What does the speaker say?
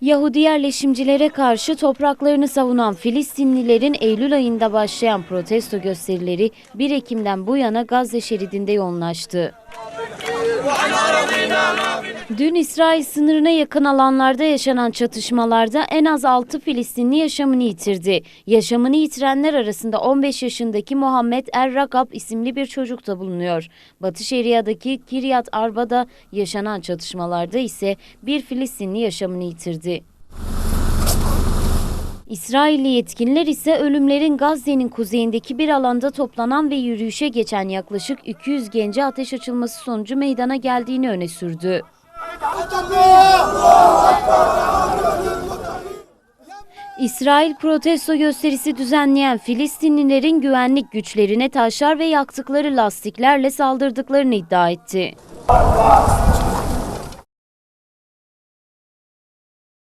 Yahudi yerleşimcilere karşı topraklarını savunan Filistinlilerin Eylül ayında başlayan protesto gösterileri 1 Ekim'den bu yana Gazze şeridinde yoğunlaştı. Dün İsrail sınırına yakın alanlarda yaşanan çatışmalarda en az 6 Filistinli yaşamını yitirdi. Yaşamını yitirenler arasında 15 yaşındaki Muhammed Er Ragab isimli bir çocuk da bulunuyor. Batı Şeria'daki Kiryat Arba'da yaşanan çatışmalarda ise bir Filistinli yaşamını yitirdi. İsrailli yetkililer ise ölümlerin Gazze'nin kuzeyindeki bir alanda toplanan ve yürüyüşe geçen yaklaşık 200 gence ateş açılması sonucu meydana geldiğini öne sürdü. İsrail protesto gösterisi düzenleyen Filistinlilerin güvenlik güçlerine taşlar ve yaktıkları lastiklerle saldırdıklarını iddia etti.